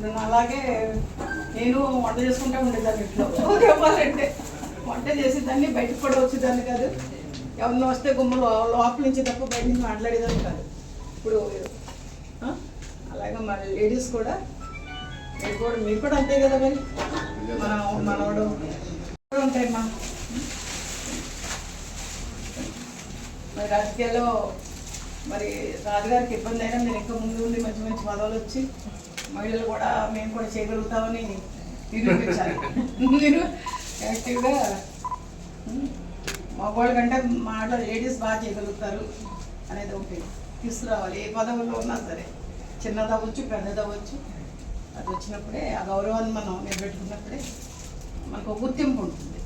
నేను అలాగే నేను వంట చేసుకుంటా ఉండేదాన్ని ఇంట్లో. చెప్పాలంటే వంట చేసేదాన్ని బయటకు కూడా వచ్చేదాన్ని కాదు. ఎవరిని వస్తే గుమ్మలు లోపల నుంచి తప్ప బయట నుంచి మాట్లాడేదాన్ని కాదు. ఇప్పుడు అలాగే మన లేడీస్ కూడా మీరు కూడా మీరు కూడా అంతే కదా మరి? మన మనవడు ఉంటాయమ్మా. మరి రాజకీయాల్లో మరి రాజుగారికి ఇబ్బంది అయినా మీరు ఇంకా ముందు ఉండి మంచి మంచి పదవులు వచ్చి మహిళలు కూడా మేము కూడా చేయగలుగుతామని నిరూపించాలి. మీరు యాక్టివ్గా మగవాళ్ళ కంటే మాట లేడీస్ బాగా చేయగలుగుతారు అనేది ఒకటి తీసుకురావాలి. ఏ పదవుల్లో ఉన్నా సరే చిన్నది అవ్వచ్చు పెద్దది అవ్వచ్చు అది వచ్చినప్పుడే ఆ గౌరవాన్ని మనం నిలబెట్టుకున్నప్పుడే మనకు ఒక గుర్తింపు ఉంటుంది.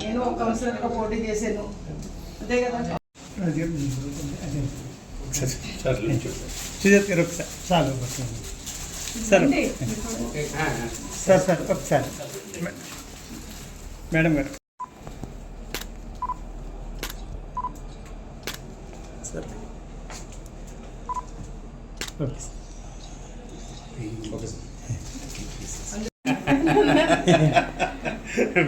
నేను ఒక కౌన్సిలర్గా పోటీ చేశాను. అంతే కదా? సుజాత్ గారు ఒకసారి చాలు ఒకసారి సరే. సార్ సార్ ఒకసారి. మేడం గారు. సార్. ఓకే.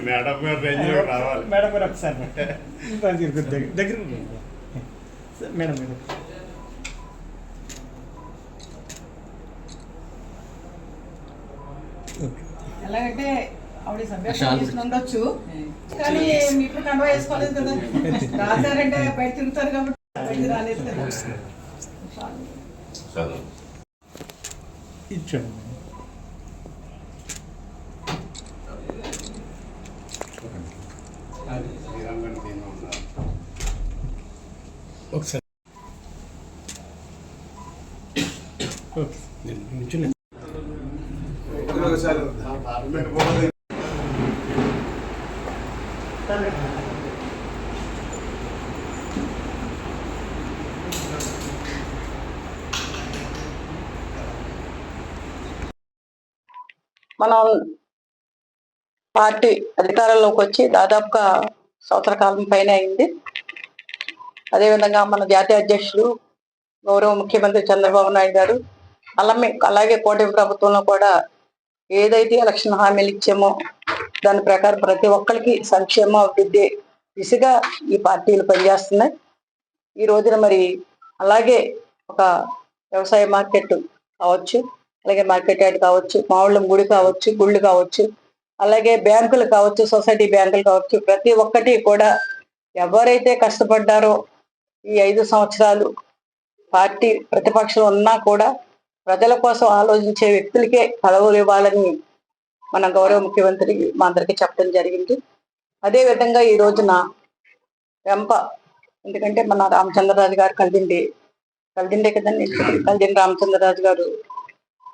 మేడం గారు రేంజ్ రావాలి. మేడం గారు ఒకసారి. దగ్గర దగ్గర. దగ్గర ఉండండి. సార్, మేడం గారు. ఓకే ఎలాగంటే ఆవిడ సభ్యత్వం తీసుకుని ఉండొచ్చు కానీ మీరు కండువా వేసుకోలేదు కదా. రాజారంటే బయట తిరుగుతారు కాబట్టి బయట రాలేదు కదా. ఉన్నారు. ఒకసారి. ఓకే. నేను మనం పార్టీ అధికారంలోకి వచ్చి దాదాపుగా సంవత్సర కాలం పైన అయింది. అదేవిధంగా మన జాతీయ అధ్యక్షుడు గౌరవ ముఖ్యమంత్రి చంద్రబాబు నాయుడు గారు అలాగే అలాగే కూటమి ప్రభుత్వంలో కూడా ఏదైతే ఎలక్షన్ హామీలు ఇచ్చామో దాని ప్రకారం ప్రతి ఒక్కరికి సంక్షేమ అభివృద్ధి దిశగా ఈ పార్టీలు పనిచేస్తున్నాయి. ఈ రోజున మరి అలాగే ఒక వ్యవసాయ మార్కెట్ కావచ్చు అలాగే మార్కెట్ యార్డ్ కావచ్చు మామూలు గుడి కావచ్చు గుళ్ళు కావచ్చు అలాగే బ్యాంకులు కావచ్చు సొసైటీ బ్యాంకులు కావచ్చు ప్రతి ఒక్కటి కూడా ఎవరైతే కష్టపడ్డారో ఈ ఐదు సంవత్సరాలు పార్టీ ప్రతిపక్షం ఉన్నా కూడా ప్రజల కోసం ఆలోచించే వ్యక్తులకే పదవులు ఇవ్వాలని మన గౌరవ ముఖ్యమంత్రి మా అందరికీ చెప్పడం జరిగింది. అదే విధంగా ఈ రోజున వెంప ఎందుకంటే మన రామచంద్రరాజు గారు కలిదిండి కలిదిండే కదండి కలిదిండి రామచంద్రరాజు గారు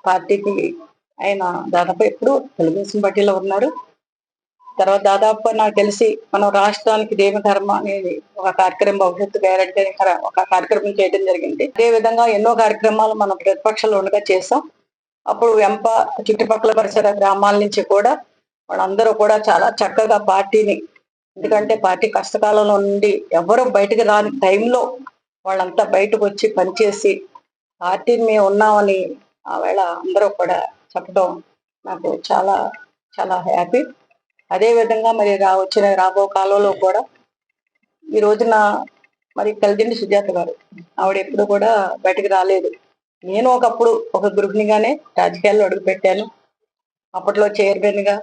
పార్టీకి ఆయన దాదాపు ఎప్పుడు తెలుగుదేశం పార్టీలో ఉన్నారు. తర్వాత దాదాపు నాకు తెలిసి మనం రాష్ట్రానికి దేవ ధర్మ అనేది ఒక కార్యక్రమం భవిష్యత్తు గ్యారెంటీ ఒక కార్యక్రమం చేయడం జరిగింది. అదే విధంగా ఎన్నో కార్యక్రమాలు మనం ప్రతిపక్షంలో ఉండగా చేసాం అప్పుడు వెంప చుట్టుపక్కల పరిసర గ్రామాల నుంచి కూడా వాళ్ళందరూ కూడా చాలా చక్కగా పార్టీని ఎందుకంటే పార్టీ కష్టకాలంలో నుండి ఎవరు బయటకు రాని టైంలో వాళ్ళంతా బయటకు వచ్చి పనిచేసి పార్టీని మేము ఉన్నామని ఆవేళ అందరూ కూడా చెప్పడం నాకు చాలా చాలా హ్యాపీ. అదే విధంగా మరి రా వచ్చిన రాబో కాలంలో కూడా ఈ రోజున మరి కలిదిండి సుజాత గారు ఆవిడ ఎప్పుడు కూడా బయటకు రాలేదు. నేను ఒకప్పుడు ఒక గృహిణిగానే రాజకీయాల్లో అడుగుపెట్టాను. అప్పట్లో చైర్మన్గా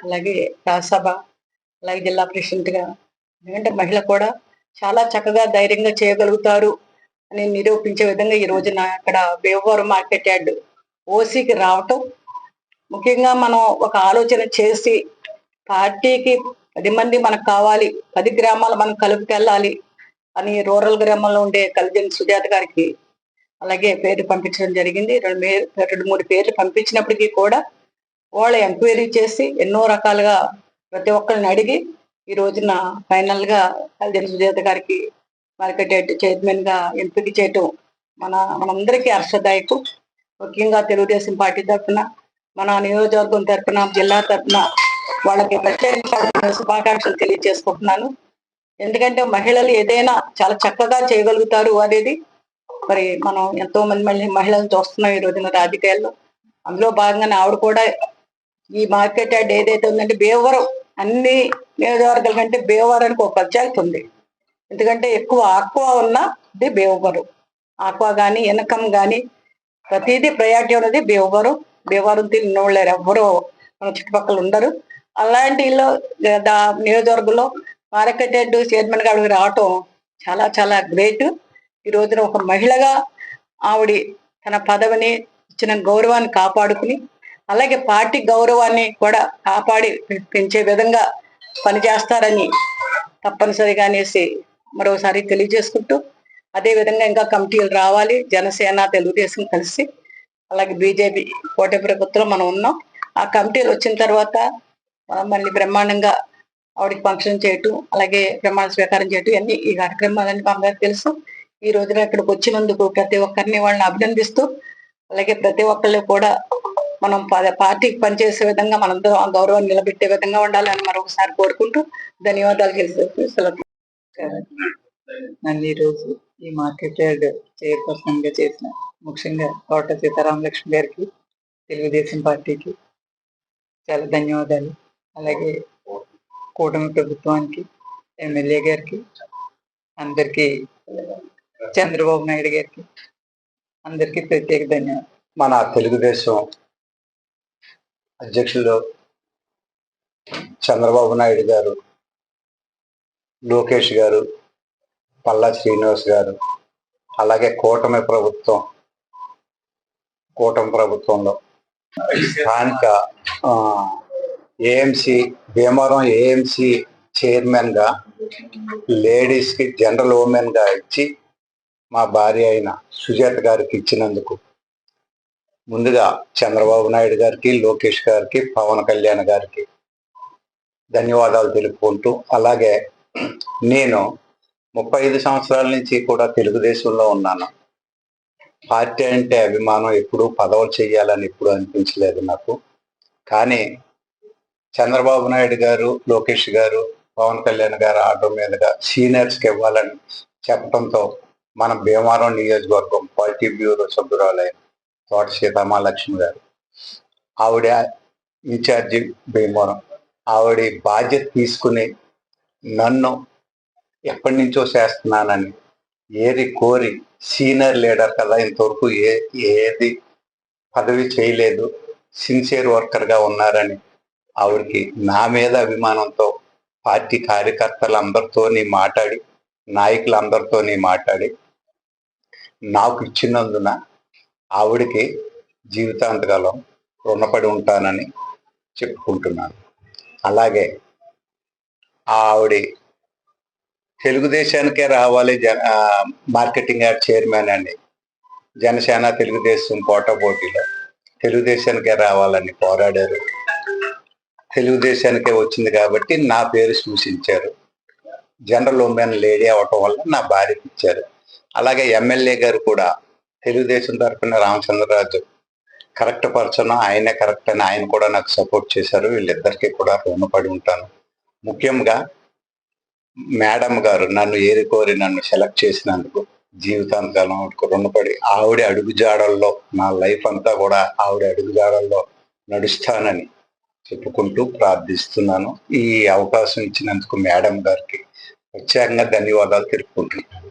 అలాగే రాజ్యసభ అలాగే జిల్లా ప్రెసిడెంట్గా ఎందుకంటే మహిళ కూడా చాలా చక్కగా ధైర్యంగా చేయగలుగుతారు అని నిరూపించే విధంగా ఈ రోజున అక్కడ వేవవరం మార్కెట్ యార్డ్ ఓసీకి రావటం ముఖ్యంగా మనం ఒక ఆలోచన చేసి పార్టీకి పది మంది మనకు కావాలి పది గ్రామాలు మనం కలుపుకెళ్ళాలి అని రూరల్ గ్రామంలో ఉండే కలిజన్ సుజాత గారికి అలాగే పేర్లు పంపించడం జరిగింది. రెండు రెండు మూడు పేర్లు పంపించినప్పటికీ కూడా వాళ్ళ ఎంక్వైరీ చేసి ఎన్నో రకాలుగా ప్రతి ఒక్కరిని అడిగి ఈ రోజున ఫైనల్గా కలిజన్ సుజాత గారికి మార్కెట్ చైర్మన్గా ఎంపిక చేయటం మన మనందరికీ హర్షదాయకు. ముఖ్యంగా తెలుగుదేశం పార్టీ తరఫున మన నియోజకవర్గం తరఫున జిల్లా తరఫున వాళ్ళకి ప్రత్యేక శుభాకాంక్షలు తెలియజేసుకుంటున్నాను. ఎందుకంటే మహిళలు ఏదైనా చాలా చక్కగా చేయగలుగుతారు అనేది మరి మనం ఎంతో మంది మళ్ళీ మహిళలను చూస్తున్నాం ఈ రోజున రాజకీయాల్లో. అందులో భాగంగానే ఆవిడ కూడా ఈ మార్కెట్ యార్డ్ ఏదైతే ఉందంటే భీమవరం అన్ని నియోజకవర్గాల కంటే భీమవరానికి ఒక పంచాయతీ ఉంది. ఎందుకంటే ఎక్కువ ఆక్వా ఉన్న ఇది భీమవరం ఆక్వా కానీ ఇనకం కానీ ప్రతిదీ ప్రయారిటీ ఉన్నది భీమవరం భీమవరం తిన్న వాళ్ళు ఎవ్వరూ మన చుట్టుపక్కల ఉండరు. అలాంటిలో దా- నియోజకవర్గంలో మార్కెట్ హెడ్ చైర్మన్ గారికి రావటం చాలా చాలా గ్రేట్. ఈ రోజున ఒక మహిళగా ఆవిడ తన పదవిని ఇచ్చిన గౌరవాన్ని కాపాడుకుని అలాగే పార్టీ గౌరవాన్ని కూడా కాపాడి పెంచే విధంగా పనిచేస్తారని తప్పనిసరిగా అనేసి మరోసారి తెలియజేసుకుంటూ అదే విధంగా ఇంకా కమిటీలు రావాలి. జనసేన తెలుగుదేశం కలిసి అలాగే బీజేపీ కోట ప్రభుత్వం మనం ఉన్నాం. ఆ కమిటీలు వచ్చిన తర్వాత మళ్ళీ బ్రహ్మాండంగా ఆవిడకి ఫంక్షన్ చేయటం అలాగే ప్రమాణ స్వీకారం చేయటం ఇవన్నీ ఈ కార్యక్రమాలన్నీ మా అందరికి తెలుసు. ఈ రోజున ఇక్కడికి వచ్చినందుకు ప్రతి ఒక్కరిని వాళ్ళని అభినందిస్తూ అలాగే ప్రతి ఒక్కళ్ళు కూడా మనం ప- పార్టీకి పనిచేసే విధంగా మనందరం ఆ గౌరవాన్ని నిలబెట్టే విధంగా ఉండాలని మరొకసారి కోరుకుంటూ ధన్యవాదాలు నన్ను ఈరోజు ఈ మార్కెట్ యార్డ్ చైర్పర్సన్గా చేసిన ముఖ్యంగా కోట సీతారామ లక్ష్మి గారికి తెలుగుదేశం పార్టీకి చాలా ధన్యవాదాలు. అలాగే కూటమి ప్రభుత్వానికి ఎమ్మెల్యే గారికి అందరికీ చంద్రబాబు నాయుడు గారికి అందరికీ ప్రత్యేక ధన్యవాదాలు. మన తెలుగుదేశం అధ్యక్షులు చంద్రబాబు నాయుడు గారు లోకేష్ గారు పల్లా శ్రీనివాస్ గారు అలాగే కూటమి ప్రభుత్వం కూటమి ప్రభుత్వంలో స్థానిక ఏఎంసి భీమవరం ఏఎంసి చైర్మన్గా లేడీస్కి జనరల్ ఉమెన్గా ఇచ్చి మా భార్య అయిన సుజాత గారికి ఇచ్చినందుకు. ముందుగా చంద్రబాబు నాయుడు గారికి లోకేష్ గారికి పవన్ కళ్యాణ్ గారికి ధన్యవాదాలు తెలుపుకుంటూ అలాగే నేను ముప్పై ఐదు సంవత్సరాల నుంచి కూడా తెలుగుదేశంలో ఉన్నాను. పార్టీ అంటే అభిమానం ఎప్పుడు పదవులు చేయాలని ఎప్పుడు అనిపించలేదు నాకు. కానీ చంద్రబాబు నాయుడు గారు లోకేష్ గారు పవన్ కళ్యాణ్ గారు ఆటో మీదుగా సీనియర్స్కి ఇవ్వాలని చెప్పడంతో మన భీమవరం నియోజకవర్గం పార్టీ బ్యూరో సభ్యురాలైన తోట సీతామహాలక్ష్మి గారు ఆవిడ ఇన్ఛార్జి భీమవరం ఆవిడ బాధ్యత తీసుకుని నన్ను ఎప్పటి నుంచో చేస్తున్నానని ఏది కోరి సీనియర్ లీడర్ కదా ఇంతవరకు ఏ ఏది పదవి చేయలేదు సిన్సియర్ వర్కర్గా ఉన్నారని ఆవిడకి నా మీద అభిమానంతో పార్టీ కార్యకర్తలందరితోని మాట్లాడి నాయకులందరితోని మాట్లాడి నాకు ఇచ్చినందున ఆవిడకి జీవితాంతకాలం రుణపడి ఉంటానని చెప్పుకుంటున్నాను. అలాగే ఆ ఆవిడ తెలుగుదేశానికే రావాలి జన మార్కెటింగ్ యాడ్ చైర్మన్ అని జనసేన తెలుగుదేశం పోటాపోటీలో తెలుగుదేశానికే రావాలని పోరాడారు. తెలుగుదేశానికే వచ్చింది కాబట్టి నా పేరు సూచించారు. జనరల్ ఉమెన్ లేడీ అవటం వల్ల నా భార్యకి ఇచ్చారు అలాగే ఎమ్మెల్యే గారు కూడా తెలుగుదేశం తరఫున రామచంద్రరాజు కరెక్ట్ పర్సన్ ఆయనే కరెక్ట్ అని ఆయన కూడా నాకు సపోర్ట్ చేశారు. వీళ్ళిద్దరికీ కూడా రుణపడి ఉంటాను. ముఖ్యంగా మేడం గారు నన్ను ఏరుకోరి నన్ను సెలెక్ట్ చేసినందుకు జీవితాంతకాలం రుణపడి ఆవిడ అడుగుజాడల్లో నా లైఫ్ అంతా కూడా ఆవిడ అడుగుజాడల్లో నడుస్తానని చెప్పుకుంటూ ప్రార్థిస్తున్నాను. ఈ అవకాశం ఇచ్చినందుకు మేడం గారికి ప్రత్యేకంగా ధన్యవాదాలు తెలుపుకుంటున్నాను.